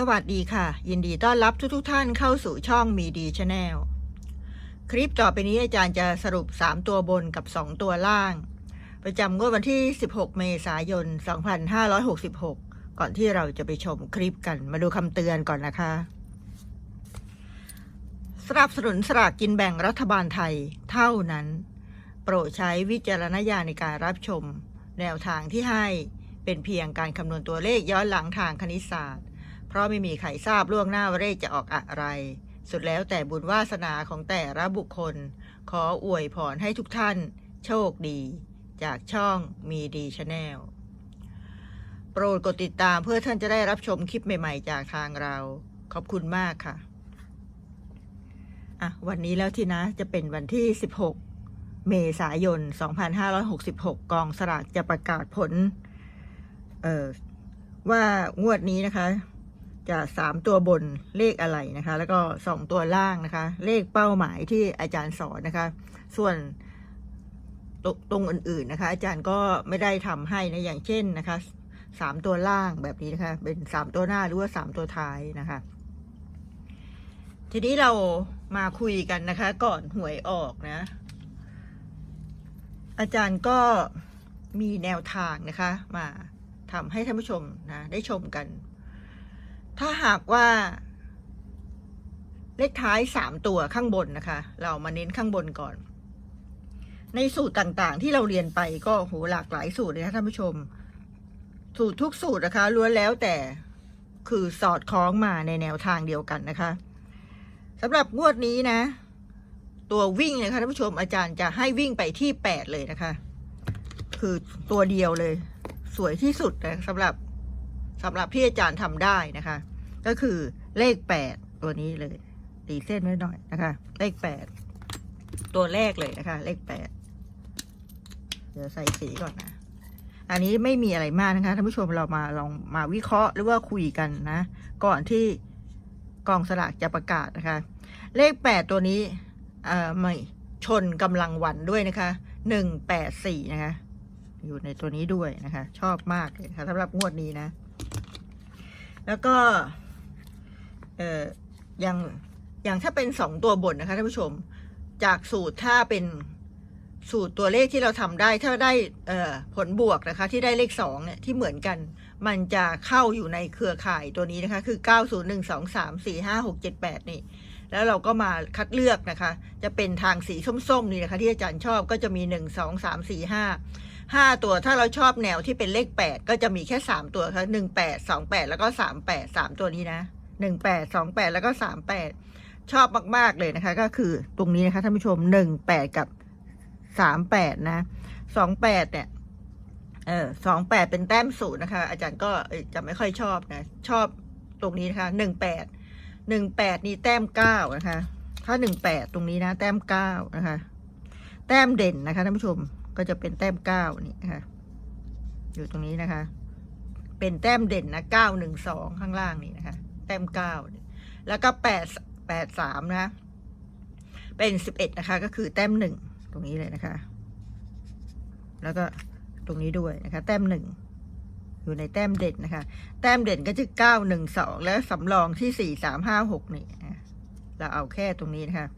สวัสดีค่ะ ยินดีต้อนรับทุกทท่านเข้าสู่ช่องมีดีชาแนลคลิปต่อไปนี้อาจารย์จะสรุป 3 ตัวบนกับ 2 ตัวล่าง ประจำงวดวันที่ 16 เมษายน 2566 ก่อนที่เราจะไปชมคลิปกันมาดูคำเตือนก่อนนะคะสนับสนุนสลากกินแบ่งรัฐบาลไทยเท่านั้น โปรดใช้วิจารณญาณในการรับชม แนวทางที่ให้เป็นเพียงการคำนวณตัวเลขย้อนหลังทางคณิตศาสตร์ เพราะไม่มีใครทราบล่วงหน้าว่าเลขจะออกอะไร สุดแล้วแต่บุญวาสนาของแต่ละบุคคล ขออวยพรให้ทุกท่าน โชคดี จากช่องมีดีชาแนลโปรดกดติดตามเพื่อท่านจะได้รับชมคลิปใหม่ๆ จากทางเรา ขอบคุณมากค่ะอะ วันนี้แล้วที่นะจะเป็นวันที่ 16 เมษายน 2566 กองสลากจะประกาศผล เอ่อ ว่างวดนี้นะคะ จะสามตัวบนเลขอะไรนะคะ แล้วก็สองตัวล่างนะคะ เลขเป้าหมายที่อาจารย์สอนนะคะ ส่วนตรตรงอื่นๆนะคะ อาจารย์ก็ไม่ได้ทำให้นะอย่างเช่นนะคะสามตัวล่างแบบนี้นะคะ เป็นสามตัวหน้าหรือว่าสามตัวท้ายนะคะ ทีนี้เรามาคุยกันนะคะ ก่อนหวยออกนะ อาจารย์ก็มีแนวทางนะคะ มาทำให้ท่านผู้ชมนะ ได้ชมกัน ถ้าหากว่า เลขท้ายสามตัวข้างบนนะคะ เรามาเน้นข้างบนก่อน ในสูตรต่างๆ ที่เราเรียนไปก็โหหลากหลายสูตรเลยนะท่านผู้ชม สูตรทุกสูตรนะคะล้วนแล้วแต่คือสอดคล้องมาในแนวทางเดียวกันนะคะสำหรับงวดนี้นะ ตัววิ่งนะคะท่านผู้ชมอาจารย์จะให้วิ่งไปที่แปดเลยนะคะ คือตัวเดียวเลย สวยที่สุดนะสำหรับ สำหรับที่อาจารย์ทำได้นะคะ ก็คือเลขแปดตัวนี้เลยตีเส้นไว้หน่อยนะคะ เลขแปดตัวแรกเลยนะคะ เลขแปดเดี๋ยวใส่สีก่อนนะ อันนี้ไม่มีอะไรมากนะคะท่านผู้ชมเรามาลองมาวิเคราะห์หรือว่าคุยกันนะ ก่อนที่กองสลากจะประกาศนะคะ เลขแปดตัวนี้เอ่อไม่ชนกำลังวันด้วยนะคะหนึ่งแปดสี่นะคะ อยู่ในตัวนี้ด้วยนะคะ ชอบมากเลยค่ะสำหรับงวดนี้นะ แล้วก็เอ่ออย่างอย่างถ้าเป็นสองตัวบนนะคะท่านผู้ชม จากสูตรถ้าเป็นสูตรตัวเลขที่เราทำได้ถ้าได้เออผลบวกนะคะ ที่ได้เลขสองเนี่ยที่เหมือนกัน มันจะเข้าอยู่ในเครือข่ายตัวนี้นะคะ คือ9 0 1 2 3 4 5 6 7 8นี่ แล้วเราก็มาคัดเลือกนะคะ จะเป็นทางสีส้มๆนี่นะคะ ที่อาจารย์ชอบก็จะมี1 2 3 4 5 5 ตัวถ้าเราชอบแนวที่เป็นเลข 8 ก็จะมีแค่ 3 ตัวค่ะ1 8 2 8 แล้วก็ 3 8 3 ตัวนี้นะ 1 8 2 8 แล้วก็ 3 8 ชอบมากๆเลยนะคะ ก็คือตรงนี้นะคะท่านผู้ชม 1 8 กับ 3 8 นะ2 8 เนี่ยเออสองแปดเป็นแต้มศูนย์นะคะ อาจารย์ก็จะไม่ค่อยชอบนะ ชอบตรงนี้นะคะหนึ่งแปดหนึ่งแปดนี่แต้มเก้านะคะ ถ้าหนึ่งแปดตรงนี้นะ แต้มเก้านะคะ แต้มเด่นนะคะท่านผู้ชม ก็จะเป็นแต้มเก้านี่นะคะอยู่ตรงนี้นะคะ เป็นแต้มเด่นนะเก้าหนึ่งสองข้างล่างนี่นะคะ แต้มเก้าแล้วก็แปดแปดสามนะ เป็นสิบเอ็ดนะคะ ก็คือแต้มหนึ่งตรงนี้เลยนะคะ แล้วก็ตรงนี้ด้วยนะคะ แต้มหนึ่งอยู่ในแต้มเด่นนะคะ แต้มเด่นก็จะเก้าหนึ่งสองแล้วสำรองที่สี่สามห้าหกนี่เราเอาแค่ตรงนี้นะคะ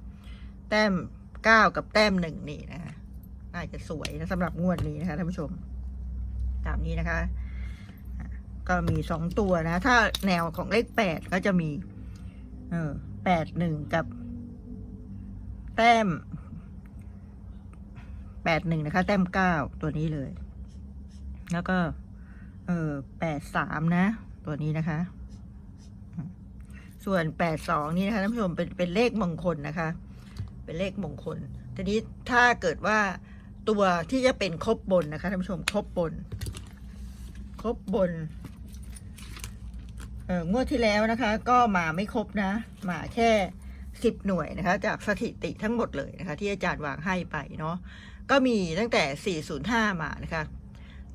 แต้มเก้ากับแต้มหนึ่งนี่นะคะ น่าจะสวยนะสำหรับงวดนี้นะคะท่านผู้ชม ตามนี้นะคะ ก็มีสองตัวนะ ถ้าแนวของเลขแปดก็จะมี เออแปดหนึ่งกับ แต้มแปดหนึ่งนะคะ แต้มเก้าตัวนี้เลย แล้วก็ เออแปดสามนะ ตัวนี้นะคะ ส่วนแปดสองนี่นะคะท่านผู้ชมเป็นเป็นเลขมงคลนะคะ เป็นเลขมงคลทีนี้ถ้าเกิดว่า ตัวที่จะเป็นครบบนนะคะท่านผู้ชมครบบน ครบบน เอองวดที่แล้วนะคะ ก็มาไม่ครบนะ มาแค่สิบหน่วยนะคะ จากสถิติทั้งหมดเลยนะคะ ที่อาจารย์วางให้ไปเนาะก็มีตั้งแต่ 405 มานะคะ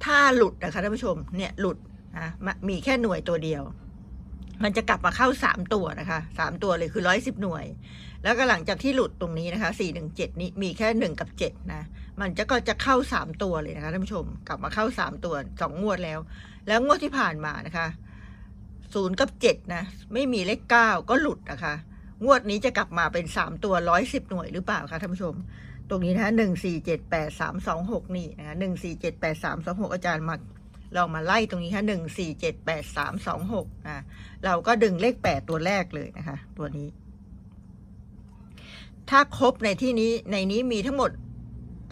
ถ้าหลุดนะคะท่านผู้ชมเนี่ยหลุดนะมะมีแค่หน่วยตัวเดียว มันจะกลับมาเข้า3ตัวนะคะ3ตัวเลยคือ110หน่วย แล้วก็หลังจากที่หลุดตรงนี้นะคะ417นี้มีแค่1กับ7นะ มันจะก็จะเข้า3ตัวเลยนะคะท่านผู้ชม กลับมาเข้า3ตัว2งวดแล้ว แล้วงวดที่ผ่านมานะคะศูนย์กับเจ็ดนะ ไม่มีเลขเก้าก็หลุดนะคะ งวดนี้จะกลับมาเป็นสามตัวร้อยสิบหน่วยหรือเปล่าคะท่านผู้ชม ตรงนี้นะคะหนึ่งสี่เจ็ดแปดสามสองหกนี่นะคะหนึ่งสี่เจ็ดแปดสามสองหกอาจารย์มา ลองมาไล่ตรงนี้ค่ะหนึ่งสี่เจ็ดแปดสามสองหกนะเราก็ดึงเลขแปดตัวแรกเลยนะคะ ตัวนี้ ถ้าครบในที่นี้ในนี้มีทั้งหมด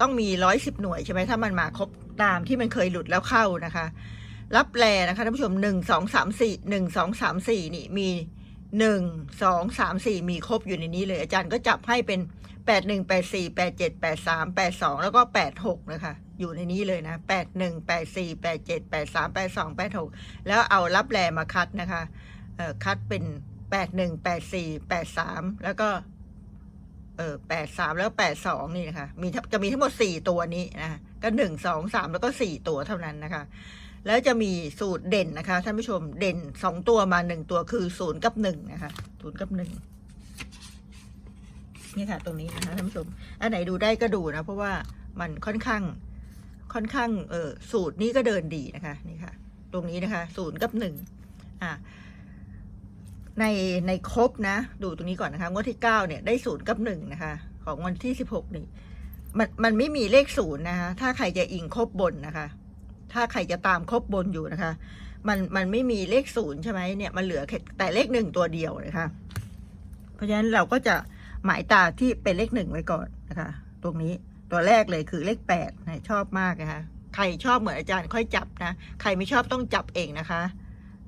ต้องมีร้อยสิบหน่วยใช่ไหมถ้ามันมาครบตามที่มันเคยหลุดแล้วเข้านะคะ รับแลนะคะท่านผู้ชมหนึ่งสองสามสี่หนึ่งสองสามสี่นี่มีหนึ่งสองสามสี่มีครบอยู่ในนี้เลย อาจารย์ก็จับให้เป็นแปดหนึ่งแปดสี่แปดเจ็ดแปดสามแปดสองแล้วก็แปดหกนะคะ อยู่ในนี้เลยนะแปดหนึ่งแปดสี่แปดเจ็ดแปดสามแปดสองแปดหกแล้วเอารับแลมาคัดนะคะเอ่อคัดเป็นแปดหนึ่งแปดสี่แปดสามแล้วก็เออแปดสามแล้วแปดสองนี่นะคะมีจะมีทั้งหมดสี่ตัวนี้นะก็หนึ่งสองสามแล้วก็สี่ตัวเท่านั้นนะคะ แล้วจะมีสูตรเด่นนะคะท่านผู้ชมเด่นสองตัวมาหนึ่งตัวคือศูนย์กับหนึ่งนะคะศูนย์กับหนึ่งนี่ค่ะ ตรงนี้นะคะท่านผู้ชมอันไหนดูได้ก็ดูนะ เพราะว่ามันค่อนข้าง ค่อนข้างเออสูตรนี้ก็เดินดีนะคะนี่ค่ะ ตรงนี้นะคะศูนย์กับหนึ่งอะในในครบนะ ดูตรงนี้ก่อนนะคะงวดที่เก้าเนี่ยได้ศูนย์กับหนึ่งนะคะ ของวันที่สิบหกนี่มันมันไม่มีเลขศูนย์นะคะถ้าใครจะอิงครบบนนะคะ ถ้าใครจะตามครบบนอยู่นะคะ มันมันไม่มีเลขศูนย์ใช่ไหมเนี่ยมันเหลือแค่แต่เลขหนึ่งตัวเดียวนะคะเพราะฉะนั้นเราก็จะหมายตาที่เป็นเลขหนึ่งไว้ก่อนนะคะ ตรงนี้ ตัวแรกเลยคือเลขแปดนะชอบมากนะคะใครชอบเหมือนอาจารย์ค่อยจับนะ ใครไม่ชอบต้องจับเองนะคะ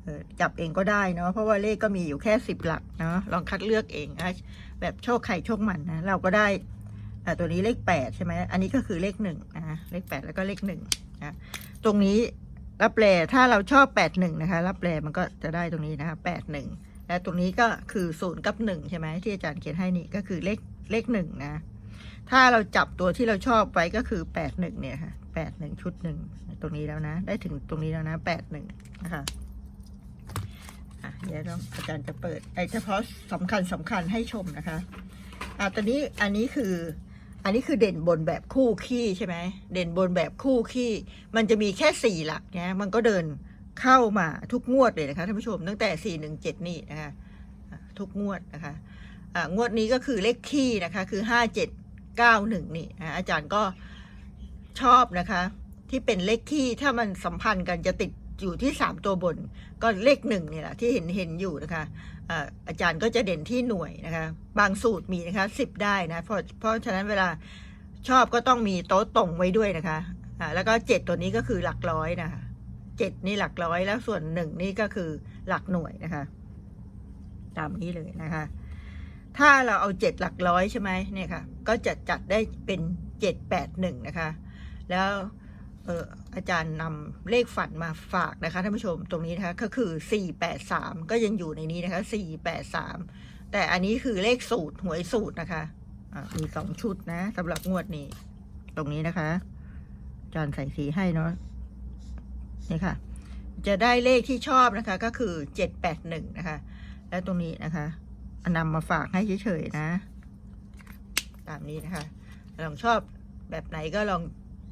เออจับเองก็ได้เนาะเพราะว่าเลขก็มีอยู่แค่สิบหลักเนาะลองคัดเลือกเองนะแบบโชคใครโชคมันนะเราก็ได้อ่ตัวนี้เลขแปดใช่ไหมอันนี้ก็คือเลขหนึ่งนะเลขแปดแล้วก็เลขหนึ่งนะตรงนี้รับแปลถ้าเราชอบแปดหนึ่งนะคะ รับแปลมันก็จะได้ตรงนี้นะคะแปดหนึ่งและตรงนี้ก็คือศูนย์กับหนึ่งใช่ไหมที่อาจารย์เขียนให้นี่ก็คือเลขเลขหนึ่งนะ ถ้าเราจับตัวที่เราชอบไว้ก็คือแปดหนึ่งเนี่ยค่ะแปดหนึ่งชุดหนึ่งตรงนี้แล้วนะ ได้ถึงตรงนี้แล้วนะแปดหนึ่งนะคะอะเดี๋ยวต้องอาจารย์จะเปิดไอ้เฉพาะสำคัญสำคัญให้ชมนะคะอะตอนนี้อันนี้คืออันนี้คือเด่นบนแบบคู่ขี้ใช่ไหมเด่นบนแบบคู่ขี้ มันจะมีแค่สี่หลักเนี่ยมันก็เดินเข้ามาทุกงวดเลยนะคะท่านผู้ชมตั้งแต่สี่หนึ่งเจ็ดนี่นะคะอะทุกงวดนะคะอะงวดนี้ก็คือเลขขี้นะคะคือห้าเจ็ด เก้าหนึ่งนี่อะอาจารย์ก็ชอบนะคะ ที่เป็นเลขขี้ถ้ามันสัมพันธ์กันจะติดอยู่ที่สามตัวบน ก็เลขหนึ่งนี่แหละที่เห็นเห็นอยู่นะคะอาจารย์ก็จะเด่นที่หน่วยนะคะ บางสูตรมีนะคะสิบได้นะเพราะเพราะฉะนั้นเวลาชอบก็ต้องมีโต๊ะตรงไว้ด้วยนะคะอ่าแล้วก็เจ็ดตัวนี้ก็คือหลักร้อยนะคะเจ็ดนี่หลักร้อยแล้วส่วนหนึ่งนี่ก็คือหลักหน่วยนะคะ ตามนี้เลยนะคะ ถ้าเราเอาเจ็ดหลักร้อยใช่ไหมเนี่ยค่ะ ก็จะจัดได้เป็นเจ็ดแปดหนึ่งนะคะ แล้วอาจารย์นำเลขฝันมาฝากนะคะท่านผู้ชมตรงนี้นะคะก็คือ 483 ก็ยังอยู่ในนี้นะคะ 483 แต่อันนี้คือเลขสูตรหวยสูตรนะคะะมีสองชุดนะสำหรับงวดนี้ ตรงนี้นะคะ อาจารย์ใส่สีให้เนาะนี่ค่ะ จะได้เลขที่ชอบนะคะก็คือ 781 นะคะ แล้วตรงนี้นะคะนำมาฝากให้เฉยๆนะ ตามนี้นะคะลองชอบแบบไหนก็ลอง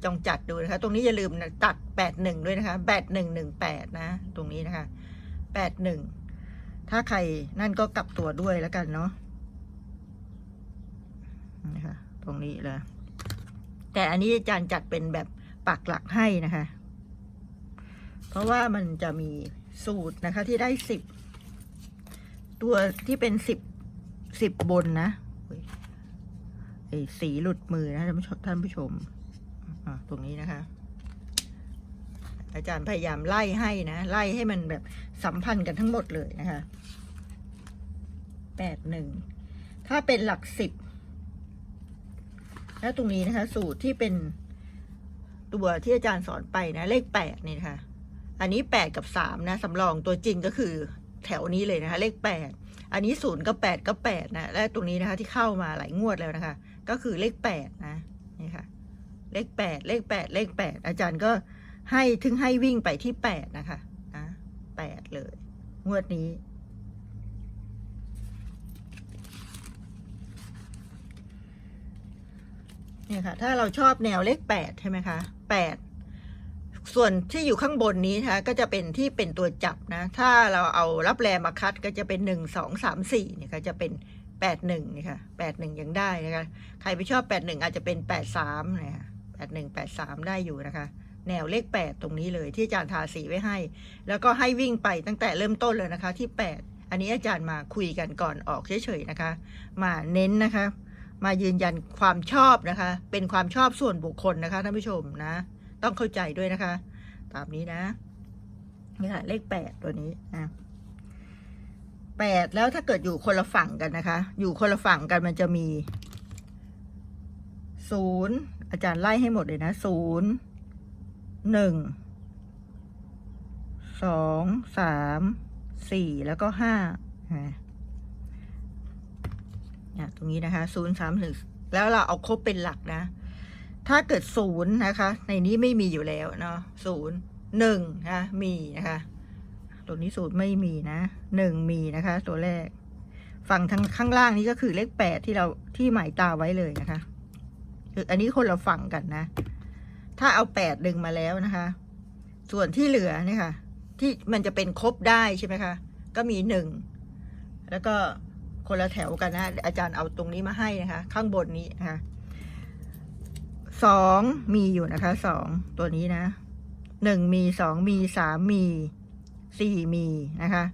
จองจัดดูนะคะ ตรงนี้อย่าลืมนะตัดแปดหนึ่งด้วยนะคะแปดหนึ่งหนึ่งแปดนะ ตรงนี้นะคะแปดหนึ่งถ้าใครนั่นก็กลับตัวด้วยแล้วกันเนาะนะคะตรงนี้เลยแต่อันนี้อาจารย์จัดเป็นแบบปักหลักให้นะคะ เพราะว่ามันจะมีสูตรนะคะที่ได้สิบตัวที่เป็นสิบสิบบนนะ สีหลุดมือนะท่านผู้ชมท่านผู้ชมตรงนี้นะคะ อาจารย์พยายามไล่ให้นะไล่ให้มันแบบสัมพันธ์กันทั้งหมดเลยนะคะแปดหนึ่งถ้าเป็นหลักสิบแล้วตรงนี้นะคะ สูตรที่เป็นตัวที่อาจารย์สอนไปนะ เลขแปดนี่นะคะอันนี้แปดกับสามนะสำรองตัวจริงก็คือแถวนี้เลยนะคะ เลขแปดอันนี้ศูนย์ก็แปดก็แปดนะ และตรงนี้นะคะที่เข้ามาหลายงวดแล้วนะคะ ก็คือเลขแปดนะนี่ค่ะ เลขแปดเลขแปดเลขแปดอาจารย์ก็ให้ถึงให้วิ่งไปที่แปดนะคะนะแปดเลย งวดนี้ เนี่ยค่ะ ถ้าเราชอบแนวเลขแปดใช่ไหมคะแปดส่วนที่อยู่ข้างบนนี้นะคะก็จะเป็นที่เป็นตัวจับนะ ถ้าเราเอารับแรมาคัดก็จะเป็นหนึ่งสองสามสี่เนี่ยค่ะจะเป็น แปดหนึ่งนี่ค่ะแปดหนึ่งยังได้นะคะ ใครไปชอบแปดหนึ่งอาจจะเป็นแปดสามนะคะแปดหนึ่งแปดสามได้อยู่นะคะ แนวเลขแปดตรงนี้เลยที่อาจารย์ทาสีไว้ให้ แล้วก็ให้วิ่งไปตั้งแต่เริ่มต้นเลยนะคะ ที่แปดอันนี้อาจารย์มาคุยกันก่อนออกเฉยๆนะคะ มาเน้นนะคะ มายืนยันความชอบนะคะ เป็นความชอบส่วนบุคคลนะคะท่านผู้ชมนะ ต้องเข้าใจด้วยนะคะ ตามนี้นะนี่ค่ะเลขแปดตัวนี้นะ แปดแล้วถ้าเกิดอยู่คนละฝั่งกันนะคะ อยู่คนละฝั่งกันมันจะมีศูนย์อาจารย์ไล่ให้หมดเลยนะศูนย์หนึ่งสองสามสี่แล้วก็ห้าเนี่ยตรงนี้นะคะศูนย์สามถึงแล้วเราเอาครบเป็นหลักนะ ถ้าเกิดศูนย์นะคะ ในนี้ไม่มีอยู่แล้วเนาะศูนย์หนึ่งนะมีนะคะ ตัวนี้ศูนย์ไม่มีนะหนึ่งมีนะคะ ตัวแรก ฝั่งทางข้างล่างนี้ก็คือเลขแปดที่เราที่หมายตาไว้เลยนะคะคืออันนี้คนละฝั่งกันนะ ถ้าเอาแปดดึงมาแล้วนะคะ ส่วนที่เหลือเนี่ยค่ะ ที่มันจะเป็นครบได้ใช่ไหมคะ ก็มีหนึ่งแล้วก็คนละแถวกันนะ อาจารย์เอาตรงนี้มาให้นะคะ ข้างบนนี้นะคะสองมีอยู่นะคะสองตัวนี้นะหนึ่งมีสองมีสามมี สี่มีนะคะ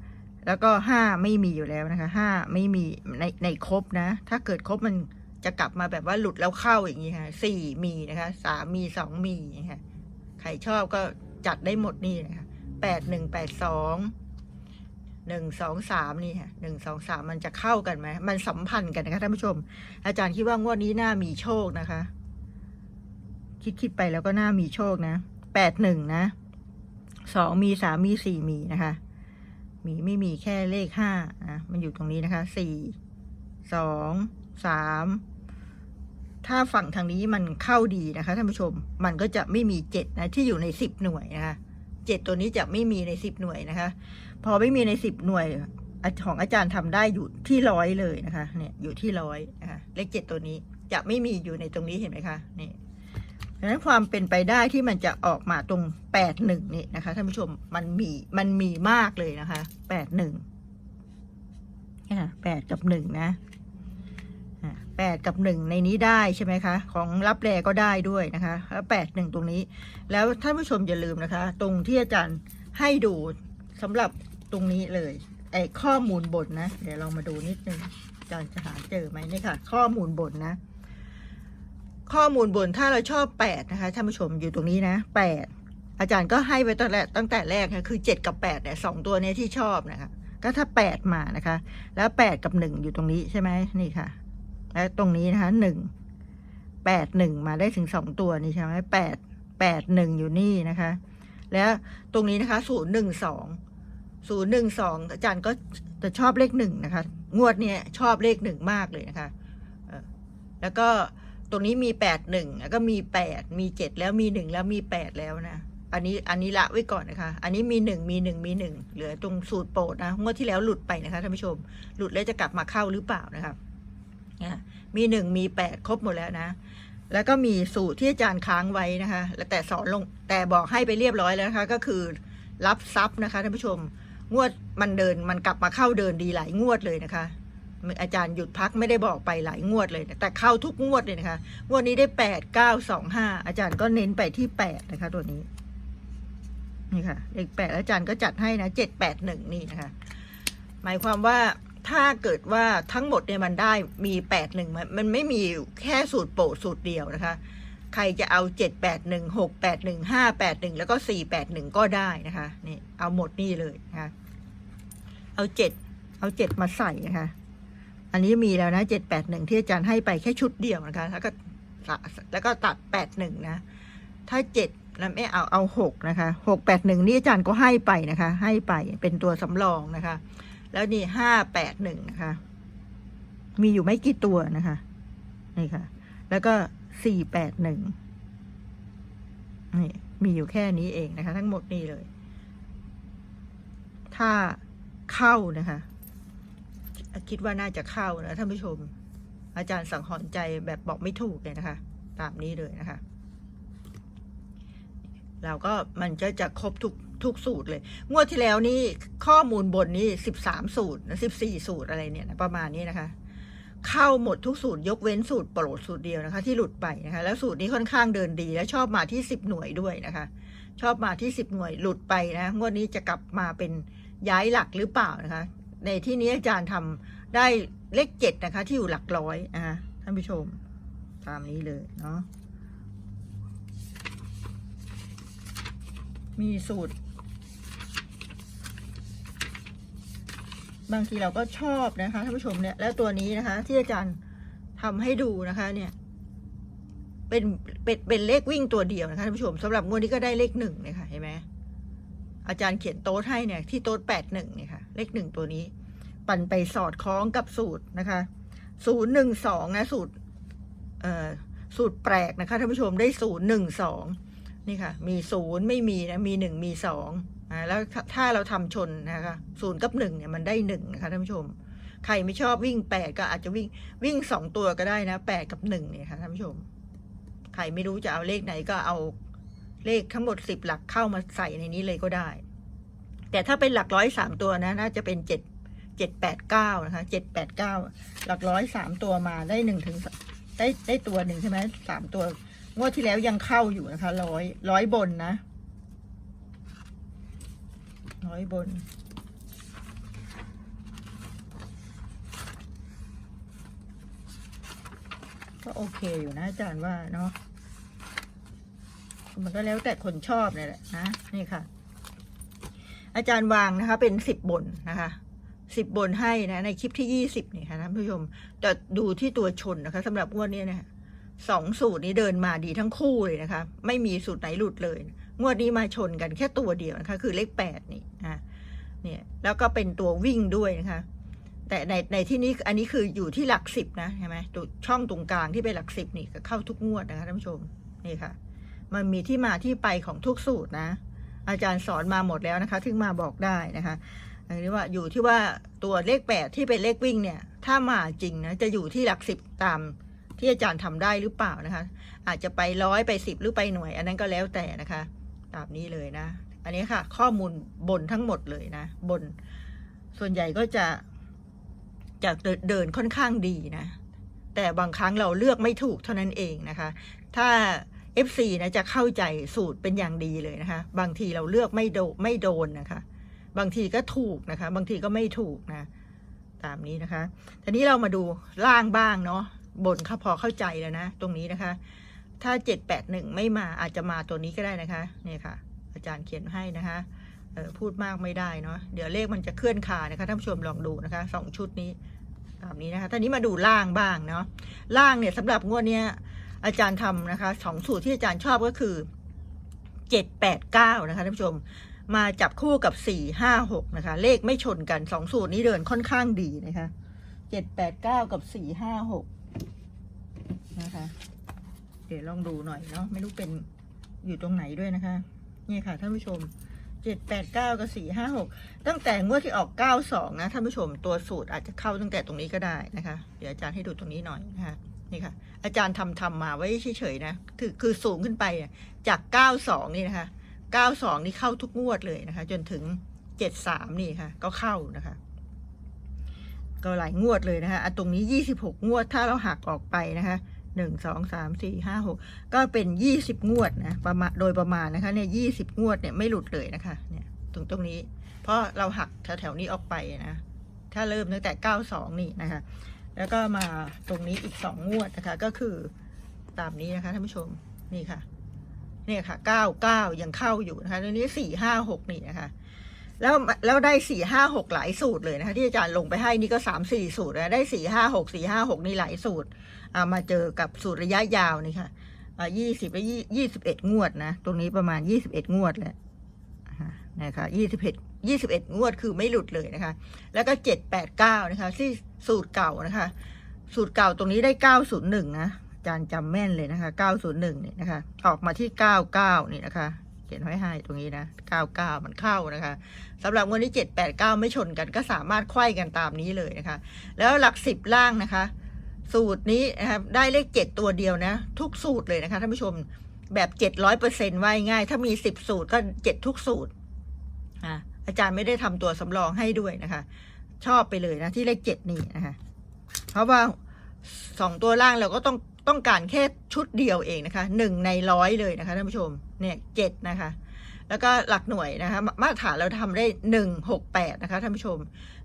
แล้วก็ห้าไม่มีอยู่แล้วนะคะห้าไม่มีในในครบนะ ถ้าเกิดครบมันจะกลับมาแบบว่าหลุดแล้วเข้าอย่างนี้ค่ะสี่มีนะคะสามมีสองมีนะคะใครชอบก็จัดได้หมดนี่นะคะแปดหนึ่งแปดสองหนึ่งสองสามนี่ค่ะหนึ่งสองสามมันจะเข้ากันไหมมันสัมพันธ์กันนะคะท่านผู้ชม อาจารย์คิดว่างวดนี้น่ามีโชคนะคะ คิดคิดไปแล้วก็น่ามีโชคนะแปดหนึ่งนะ สองมีสามมีสี่มีนะคะ มีไม่มีแค่เลขห้านะมันอยู่ตรงนี้นะคะสี่สองสามถ้าฝั่งทางนี้มันเข้าดีนะคะท่านผู้ชมมันก็จะไม่มีเจ็ดนะที่อยู่ในสิบหน่วยนะคะเจ็ดตัวนี้จะไม่มีในสิบหน่วยนะคะ พอไม่มีในสิบหน่วยของอาจารย์ทำได้อยู่ที่ร้อยเลยนะคะ เนี่ยอยู่ที่ร้อยนะคะเลขเจ็ดตัวนี้จะไม่มีอยู่ในตรงนี้เห็นไหมคะนี่ ดังนั้นความเป็นไปได้ที่มันจะออกมาตรงแปดหนึ่งนี่นะคะท่านผู้ชมมันมีมันมีมากเลยนะคะแปดหนึ่งแปดกับหนึ่งนะแปดกับหนึ่งในนี้ได้ใช่ไหมคะ ของรับแรก็ได้ด้วยนะคะแล้วแปดหนึ่งตรงนี้ แล้วท่านผู้ชมอย่าลืมนะคะ ตรงที่อาจารย์ให้ดูสำหรับตรงนี้เลยไอ้ข้อมูลบนนะ เดี๋ยวเรามาดูนิดนึงอาจารย์จะหาเจอไหมนี่ค่ะ ข้อมูลบนนะ ข้อมูลบนถ้าเราชอบแปดนะคะท่านผู้ชมอยู่ตรงนี้นะแปดอาจารย์ก็ให้ไว้ตั้งแต่ตั้งแต่แรกนะคือเจ็ดกับแปดเนี่ยสองตัวนี้ที่ชอบนะคะ ก็ถ้าแปดมานะคะ แล้วแปดกับหนึ่งอยู่ตรงนี้ใช่ไหมนี่ค่ะ แล้วตรงนี้นะคะหนึ่งแปดหนึ่งมาได้ถึงสองตัวนี่ใช่ไหมแปดแปดหนึ่งอยู่นี่นะคะ แล้วตรงนี้นะคะศูนย์หนึ่งสองศูนย์หนึ่งสองอาจารย์ก็จะชอบเลขหนึ่งนะคะ งวดเนี้ยชอบเลขหนึ่งมากเลยนะคะแล้วก็ ตรงนี้มีแปดหนึ่งแล้วก็มีแปดมีเจ็ดแล้วมีหนึ่งแล้วมีแปดแล้วนะ อันนี้อันนี้ละไว้ก่อนนะคะ อันนี้มีหนึ่งมีหนึ่งมีหนึ่งเหลือตรงสูตรโปรดนะงวดที่แล้วหลุดไปนะคะท่านผู้ชม หลุดแล้วจะกลับมาเข้าหรือเปล่านะคะมีหนึ่งมีแปดครบหมดแล้วนะ แล้วก็มีสูตรที่อาจารย์ค้างไว้นะคะแต่สอนลงแต่บอกให้ไปเรียบร้อยแล้วนะคะ ก็คือรับทรัพย์นะคะท่านผู้ชม งวดมันเดินมันกลับมาเข้าเดินดีหลายงวดเลยนะคะ อาจารย์หยุดพักไม่ได้บอกไปหลายงวดเลยนะแต่เข้าทุกงวดเลยนะคะ งวดนี้ได้แปดเก้าสองห้าอาจารย์ก็เน้นไปที่แปดนะคะ ตัวนี้นี่ค่ะเลขแปดอาจารย์ก็จัดให้นะเจ็ดแปดหนึ่งนี่นะคะ หมายความว่าถ้าเกิดว่าทั้งหมดเนี่ยมันได้มีแปดหนึ่งมันไม่มีแค่สูตรโปรสูตรเดียวนะคะ ใครจะเอาเจ็ดแปดหนึ่งหกแปดหนึ่งห้าแปดหนึ่งแล้วก็สี่แปดหนึ่งก็ได้นะคะนี่เอาหมดนี่เลยนะคะเอาเจ็ดเอาเจ็ดมาใส่นะคะ อันนี้มีแล้วนะเจ็ดแปดหนึ่งที่อาจารย์ให้ไปแค่ชุดเดียวนะคะแล้วก็แล้วก็ตัดแปดหนึ่งนะ ถ้าเจ็ดแล้วไม่เอาเอาหกนะคะหกแปดหนึ่งนี่อาจารย์ก็ให้ไปนะคะ ให้ไปเป็นตัวสำรองนะคะ แล้วนี่ห้าแปดหนึ่งนะคะ มีอยู่ไม่กี่ตัวนะคะนี่ค่ะ แล้วก็สี่แปดหนึ่งนี่มีอยู่แค่นี้เองนะคะ ทั้งหมดนี่เลย ถ้าเข้านะคะ คิดว่าน่าจะเข้านะท่านผู้ชม อาจารย์สังหรณ์ใจแบบบอกไม่ถูกเลยนะคะ ตามนี้เลยนะคะ เราก็มันจะจะครบทุกทุกสูตรเลย งวดที่แล้วนี่ข้อมูลบนนี่สิบสามสูตรสิบสี่สูตรอะไรเนี่ยนะประมาณนี้นะคะ เข้าหมดทุกสูตรยกเว้นสูตรโปรดสูตรเดียวนะคะ ที่หลุดไปนะคะ แล้วสูตรนี้ค่อนข้างเดินดี และชอบมาที่สิบหน่วยด้วยนะคะ ชอบมาที่สิบหน่วยหลุดไปนะงวดนี้จะกลับมาเป็นย้ายหลักหรือเปล่านะคะ ในที่นี้อาจารย์ทำได้เลขเจ็ดนะคะ ที่อยู่หลักร้อยนะคะท่านผู้ชม ตามนี้เลยเนาะมีสูตร บางทีเราก็ชอบนะคะท่านผู้ชมเนี่ย แล้วตัวนี้นะคะ ที่อาจารย์ทำให้ดูนะคะ เนี่ยเป็นเป็นเป็นเลขวิ่งตัวเดียวนะคะท่านผู้ชมสำหรับงวดนี้ก็ได้เลขหนึ่งเนี่ยค่ะเห็นไหม อาจารย์เขียนโต๊ดให้เนี่ยที่โต๊ดแปดหนึ่งเนี่ยค่ะเลขหนึ่งตัวนี้ ปั่นไปสอดคล้องกับสูตรนะคะศูนย์หนึ่งสองนะสูตรเอ่อสูตรแปลกนะคะท่านผู้ชมได้ศูนย์หนึ่งสองนี่ค่ะ มีศูนย์ไม่มีนะมีหนึ่งมีสองอ่าแล้วถ้าเราทำชนนะคะศูนย์กับหนึ่งเนี่ยมันได้หนึ่งนะคะท่านผู้ชม ใครไม่ชอบวิ่งแปดก็อาจจะวิ่งวิ่งสองตัวก็ได้นะแปดกับหนึ่งเนี่ยค่ะท่านผู้ชม ใครไม่รู้จะเอาเลขไหนก็เอา เลขทั้งหมดสิบหลักเข้ามาใส่ในนี้เลยก็ได้ แต่ถ้าเป็นหลักร้อยสามตัวนะน่าจะเป็นเจ็ดเจ็ดแปดเก้านะคะเจ็ดแปดเก้าหลักร้อยสามตัวมาได้หนึ่งถึงได้ได้ตัวหนึ่งใช่ไหมสามตัวงวดที่แล้วยังเข้าอยู่นะคะร้อยร้อยบนนะร้อยบนก็โอเคอยู่นะอาจารย์ว่าเนาะ มันก็แล้วแต่คนชอบเนี่ยแหละนะนี่ค่ะ อาจารย์วางนะคะ เป็นสิบบนนะคะสิบบนให้นะ ในคลิปที่ยี่สิบนี่ค่ะท่านผู้ชมแต่ดูที่ตัวชนนะคะสำหรับงวดนี้เนี่ยสองสูตรนี้เดินมาดีทั้งคู่เลยนะคะ ไม่มีสูตรไหนหลุดเลย งวดนี้มาชนกันแค่ตัวเดียวนะคะ คือเลขแปดนี่นะเนี่ยแล้วก็เป็นตัววิ่งด้วยนะคะ แต่ในในที่นี้อันนี้คืออยู่ที่หลักสิบนะใช่ไหมตัวช่องตรงกลางที่เป็นหลักสิบนี่ก็เข้าทุกงวดนะคะท่านผู้ชมนี่ค่ะ มันมีที่มาที่ไปของทุกสูตรนะ อาจารย์สอนมาหมดแล้วนะคะ ถึงมาบอกได้นะคะอันนี้ว่าอยู่ที่ว่าตัวเลขแปดที่เป็นเลขวิ่งเนี่ย ถ้ามาจริงนะจะอยู่ที่หลักสิบตามที่อาจารย์ทำได้หรือเปล่านะคะ อาจจะไปร้อยไปสิบหรือไปหน่วย อันนั้นก็แล้วแต่นะคะตามนี้เลยนะ อันนี้ค่ะ ข้อมูลบนทั้งหมดเลยนะบนส่วนใหญ่ก็จะจะเดินค่อนข้างดีนะ แต่บางครั้งเราเลือกไม่ถูกเท่านั้นเองนะคะ ถ้า FC นะจะเข้าใจสูตรเป็นอย่างดีเลยนะคะ บางทีเราเลือกไม่โดไม่โดนนะคะ บางทีก็ถูกนะคะ บางทีก็ไม่ถูกนะ ตามนี้นะคะทีนี้เรามาดูล่างบ้างเนาะบนเขาพอเข้าใจแล้วนะ ตรงนี้นะคะ ถ้า781ไม่มาอาจจะมาตัวนี้ก็ได้นะคะนี่ค่ะ อาจารย์เขียนให้นะคะพูดมากไม่ได้เนาะเดี๋ยวเลขมันจะเคลื่อนขานะคะท่านผู้ชมลองดูนะคะสองชุดนี้ตามนี้นะคะตอนนี้มาดูล่างบ้างเนาะล่างเนี่ยสำหรับงวดเนี้ย อาจารย์ทำนะคะสองสูตรที่อาจารย์ชอบก็คือเจ็ดแปดเก้านะคะท่านผู้ชมมาจับคู่กับสี่ห้าหกนะคะ เลขไม่ชนกันสองสูตรนี้เดินค่อนข้างดีนะคะเจ็ดแปดเก้ากับสี่ห้าหกนะคะ เดี๋ยวลองดูหน่อยเนาะไม่รู้เป็นอยู่ตรงไหนด้วยนะคะ นี่ค่ะท่านผู้ชมเจ็ดแปดเก้ากับสี่ห้าหกตั้งแต่งวดที่ออกเก้าสองนะท่านผู้ชมตัวสูตรอาจจะเข้าตั้งแต่ตรงนี้ก็ได้นะคะ เดี๋ยวอาจารย์ให้ดูตรงนี้หน่อยนะคะ นี่ค่ะ อาจารย์ทำทำมาไว้เฉยๆนะคือคือสูงขึ้นไปจากเก้าสองนี่นะคะเก้าสองนี่เข้าทุกงวดเลยนะคะ จนถึงเจ็ดสามนี่ค่ะ ก็เข้านะคะ ก็หลายงวดเลยนะคะะตรงนี้ยี่สิบหกงวดถ้าเราหักออกไปนะคะหนึ่งสองสามสี่ห้าหกก็เป็นยี่สิบงวดนะประมาณโดยประมาณนะคะเนี่ยยี่สิบงวดเนี่ยไม่หลุดเลยนะคะ เนี่ยตรงตรงนี้ เพราะเราหักแถวแถวๆนี้ออกไปนะ ถ้าเริ่มตั้งแต่เก้าสองนี่นะคะ แล้วก็มาตรงนี้อีกสองงวดนะคะ ก็คือตามนี้นะคะท่านผู้ชมนี่ค่ะ เนี่ยค่ะเก้าเก้ายังเข้าอยู่นะคะตรงนี้สี่ห้าหกนี่นะคะ แล้วแล้วได้สี่ห้าหกหลายสูตรเลยนะคะที่อาจารย์ลงไปให้นี่ก็สามสี่สูตรนะได้สี่ห้าหกสี่ห้าหกนี่หลายสูตรเอามาเจอกับสูตรระยะยาวนี่ค่ะยี่สิบและยี่สิบเอ็ดงวดนะ ตรงนี้ประมาณยี่สิบเอ็ดงวดแหละนะคะยี่สิบเอ็ด ยี่สิบเอ็ดงวดคือไม่หลุดเลยนะคะ แล้วก็เจ็ดแปดเก้านะคะ ที่สูตรเก่านะคะ สูตรเก่าตรงนี้ได้เก้าศูนย์หนึ่งนะอาจารย์จำแม่นเลยนะคะเก้าศูนย์หนึ่งนี่นะคะ ออกมาที่เก้าเก้านี่นะคะเขียนไว้ให้ตรงนี้นะเก้าเก้ามันเข้านะคะสำหรับวันที่เจ็ดแปดเก้าไม่ชนกันก็สามารถไขว้กันตามนี้เลยนะคะ แล้วหลักสิบล่างนะคะ สูตรนี้นะครับได้เลขเจ็ดตัวเดียวนะ ทุกสูตรเลยนะคะท่านผู้ชมแบบเจ็ดร้อยเปอร์เซ็นต์ว่าง่าย ถ้ามีสิบสูตรก็เจ็ดทุกสูตรอะ อาจารย์ไม่ได้ทำตัวสำรองให้ด้วยนะคะ ชอบไปเลยนะที่เลขเจ็ดนี่นะคะเพราะว่าสองตัวล่างเราก็ต้องต้องการแค่ชุดเดียวเองนะคะหนึ่งในร้อยเลยนะคะท่านผู้ชมเนี่ยเจ็ดนะคะ แล้วก็หลักหน่วยนะคะ มาตรฐานเราทำได้หนึ่งหกแปดนะคะท่านผู้ชม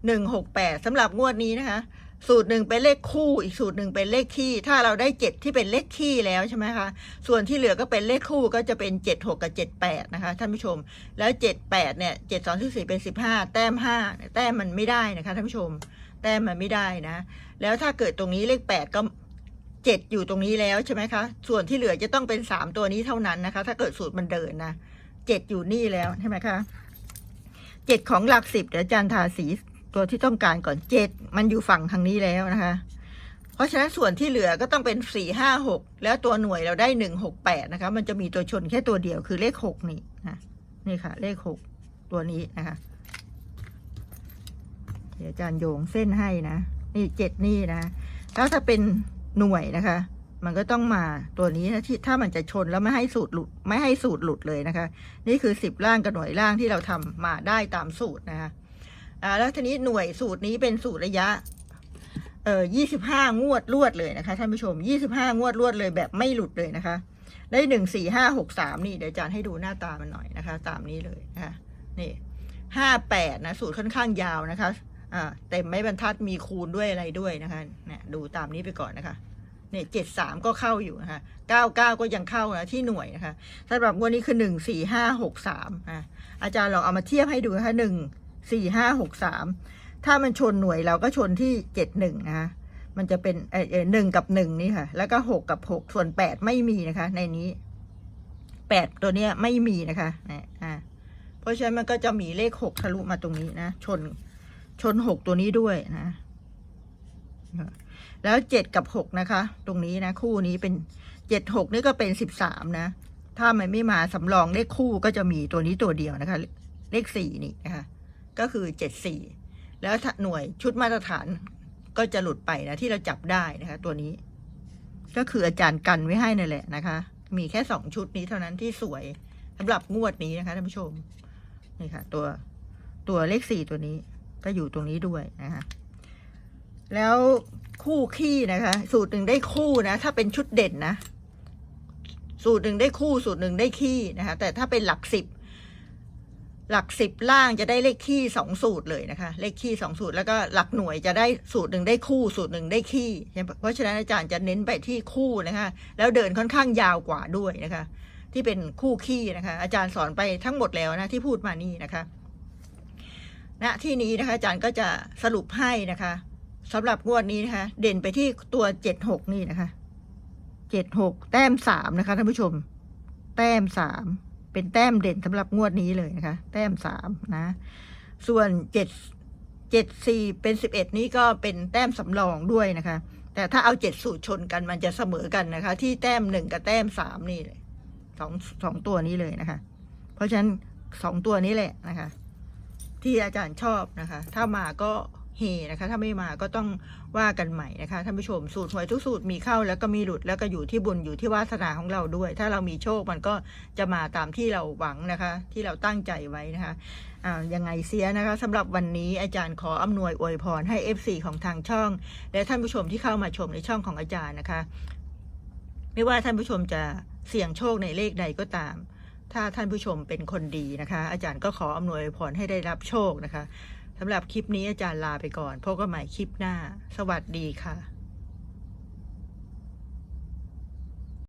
หนึ่งหกแปดสำหรับงวดนี้นะคะ สูตรหนึ่งเป็นเลขคู่ อีกสูตรหนึ่งเป็นเลขคี่ ถ้าเราได้เจ็ดที่เป็นเลขคี่แล้วใช่ไหมคะ ส่วนที่เหลือก็เป็นเลขคู่ก็จะเป็นเจ็ดหกกับเจ็ดแปดนะคะท่านผู้ชม แล้วเจ็ดแปดเนี่ยเจ็ดสองที่สี่เป็นสิบห้าแต้มห้าแต้มมันไม่ได้นะคะท่านผู้ชม แต้มมันไม่ได้นะ แล้วถ้าเกิดตรงนี้เลขแปดก็เจ็ดอยู่ตรงนี้แล้วใช่ไหมคะ ส่วนที่เหลือจะต้องเป็นสามตัวนี้เท่านั้นนะคะ ถ้าเกิดสูตรมันเดินนะเจ็ดอยู่นี่แล้วใช่ไหมคะเจ็ดของหลักสิบเดี๋ยวอาจารย์ทาสี ตัวที่ต้องการก่อนเจ็ดมันอยู่ฝั่งทางนี้แล้วนะคะ เพราะฉะนั้นส่วนที่เหลือก็ต้องเป็นสี่ห้าหกแล้วตัวหน่วยเราได้หนึ่งหกแปดนะคะ มันจะมีตัวชนแค่ตัวเดียวคือเลขหกนี่นะนี่ค่ะ เลขหกตัวนี้นะคะเดี๋ยวอาจารย์โยงเส้นให้นะนี่เจ็ดนี่นะแล้วถ้าเป็นหน่วยนะคะ มันก็ต้องมาตัวนี้นะที่ถ้ามันจะชนแล้วไม่ให้สูตรหลุดไม่ให้สูตรหลุดเลยนะคะ นี่คือสิบล่างกับหน่วยล่างที่เราทำมาได้ตามสูตรนะคะ อ่าแล้วทีนี้หน่วยสูตรนี้เป็นสูตรระยะ เอ่อยี่สิบห้างวดรวดเลยนะคะท่านผู้ชมยี่สิบห้างวดรวดเลยแบบไม่หลุดเลยนะคะ ได้หนึ่งสี่ห้าหกสามนี่เดี๋ยวอาจารย์ให้ดูหน้าตามันหน่อยนะคะ ตามนี้เลยนะคะนี่ห้าแปดนะสูตรค่อนข้างยาวนะคะอ่าเต็มไม่บรรทัดมีคูณด้วยอะไรด้วยนะคะเนี่ยดูตามนี้ไปก่อนนะคะเนี่ยเจ็ดสามก็เข้าอยู่นะคะเก้าเก้าก็ยังเข้านะที่หน่วยนะคะสำหรับงวดนี้คือหนึ่งสี่ห้าหกสามอะอาจารย์ลองเอามาเทียบให้ดูนะคะหนึ่ง สี่ห้าหกสามถ้ามันชนหน่วยเราก็ชนที่เจ็ดหนึ่งนะคะมันจะเป็นเออหนึ่งกับหนึ่งนี่ค่ะ แล้วก็หกกับหกส่วนแปดไม่มีนะคะ ในนี้แปดตัวเนี้ยไม่มีนะคะเนี่ยอ่าเพราะฉะนั้นมันก็จะมีเลขหกทะลุมาตรงนี้นะชนชนหกตัวนี้ด้วยนะแล้วเจ็ดกับหกนะคะ ตรงนี้นะ คู่นี้เป็นเจ็ดหกนี่ก็เป็นสิบสามนะ ถ้ามันไม่มาสำรองเลขคู่ก็จะมีตัวนี้ตัวเดียวนะคะ เลขสี่นี่นะคะ ก็คือเจ็ดสี่แล้วหน่วยชุดมาตรฐานก็จะหลุดไปนะที่เราจับได้นะคะ ตัวนี้ ก็คืออาจารย์กันไว้ให้นั่นแหละนะคะ มีแค่สองชุดนี้เท่านั้นที่สวยสำหรับงวดนี้นะคะท่านผู้ชมนี่ค่ะ ตัวตัวเลขสี่ตัวนี้ก็อยู่ตรงนี้ด้วยนะคะ แล้วคู่ขี้นะคะ สูตรหนึ่งได้คู่นะ ถ้าเป็นชุดเด่นนะ สูตรหนึ่งได้คู่สูตรหนึ่งได้ขี้นะคะ แต่ถ้าเป็นหลักสิบ หลักสิบล่างจะได้เลขขี้สองสูตรเลยนะคะ เลขขี้สองสูตรแล้วก็หลักหน่วยจะได้สูตรหนึ่งได้คู่สูตรหนึ่งได้ขี้เพราะฉะนั้นอาจารย์จะเน้นไปที่คู่นะคะ แล้วเดินค่อนข้างยาวกว่าด้วยนะคะ ที่เป็นคู่ขี้นะคะ อาจารย์สอนไปทั้งหมดแล้วนะที่พูดมานี่นะคะณที่นี้นะคะอาจารย์ก็จะสรุปให้นะคะสำหรับงวดนี้นะคะ เด่นไปที่ตัวเจ็ดหกนี่นะคะเจ็ดหกแต้มสามนะคะท่านผู้ชม แต้มสาม เป็นแต้มเด่นสำหรับงวดนี้เลยนะคะ แต้มสามนะ ส่วนเจ็ดเจ็ดสี่เป็นสิบเอ็ดนี้ก็เป็นแต้มสำรองด้วยนะคะ แต่ถ้าเอาเจ็ดสูตรชนกันมันจะเสมอกันนะคะ ที่แต้มหนึ่งกับแต้มสามนี่เลยสองสองตัวนี้เลยนะคะ เพราะฉะนั้นสองตัวนี้แหละนะคะ ที่อาจารย์ชอบนะคะ ถ้ามาก็ เฮนะคะ ถ้าไม่มาก็ต้องว่ากันใหม่นะคะท่านผู้ชมสูตรหวยทุกสูตรมีเข้าแล้วก็มีหลุดแล้วก็อยู่ที่บุญอยู่ที่วาสนาของเราด้วย ถ้าเรามีโชคมันก็จะมาตามที่เราหวังนะคะ ที่เราตั้งใจไว้นะคะอ่ายังไงเสียนะคะสำหรับวันนี้อาจารย์ขออำนวยอวยพรให้ FC ของทางช่อง และท่านผู้ชมที่เข้ามาชมในช่องของอาจารย์นะคะ ไม่ว่าท่านผู้ชมจะเสี่ยงโชคในเลขใดก็ตาม ถ้าท่านผู้ชมเป็นคนดีนะคะ อาจารย์ก็ขออำนวยพรให้ได้รับโชคนะคะ สำหรับคลิปนี้อาจารย์ลาไปก่อนพบกันใหม่คลิปหน้า สวัสดีค่ะ